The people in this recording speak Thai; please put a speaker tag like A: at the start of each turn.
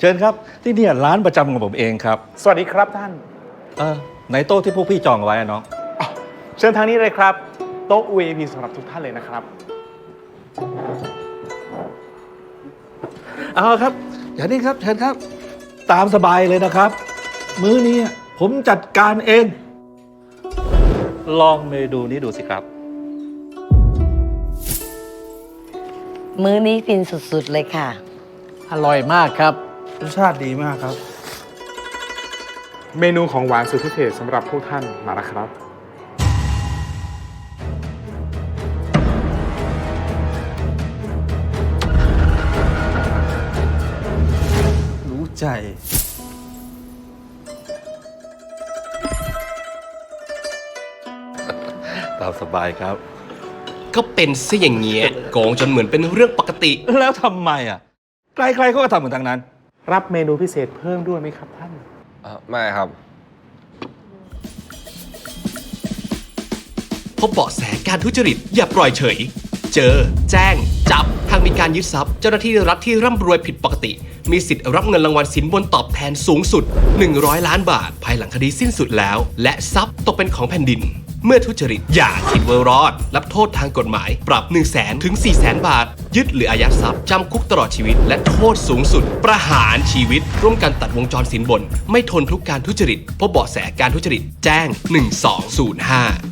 A: เชิญครับ ที่เนี่ยร้านประจำของผมเองครับ
B: สวัสดีครับท่าน
A: เออในโต๊ะที่พวกพี่จองเอาไว้อะน้อง
B: อ้าวเชิญทางนี้เลยครับ โต๊ะ VIP สำหรับทุกท่านเลยนะครับ
A: เอาครับอย่างนี้ครับเชิญครับ ตามสบายเลยนะครับ มื้อนี้ผมจัดการเอง ลองเมนูนี้ดูสิครับ
C: มื้อนี้ฟินสุดๆเลยค่ะ
D: อร่อยมากครับ
E: รสชาติดีมากครับ
B: เมนูของหวานสุดพิเศษสำหรับพวกท่านมาแล้วครับ
E: รู้ใจ
A: ตามสบายครับ
F: ก็เป็นซะอย่างเงี้ยโกงจนเหมือนเป็นเรื่องปกติ
A: แล้วทำไมอะ ใครๆเขาก็ทำเหมือนทางนั้น
B: รับเมนูพิเศษเพิ่มด้วยไหมครับท่าน
G: เอ่อไม่ครับ
F: พบเบาะแสการทุจริต อย่าปล่อยเฉย เจอ แจ้ง จับ ทางมีการยึดทรัพย์ เจ้าหน้าที่รัฐที่ร่ำรวยผิดปกติ มีสิทธิ์รับเงินรางวัลสินบนตอบแทนสูงสุด 100 ล้านบาท ภายหลังคดีสิ้นสุดแล้ว และทรัพย์ตกเป็นของแผ่นดิน เมื่อทุจริต อย่าคิดว่ารอด รับโทษทางกฎหมาย ปรับ 1 0 0 0 0แถึง4 0 0 0 0 บาท ยึดหรืออายัดทรัพย์ จำคุกตลอดชีวิต และโทษสูงสุด ประหารชีวิต ร่วมกันตัดวงจรสินบน ไม่ทนทุกการทุจริต พบเบาะแสการทุจริต แจ้ง 1205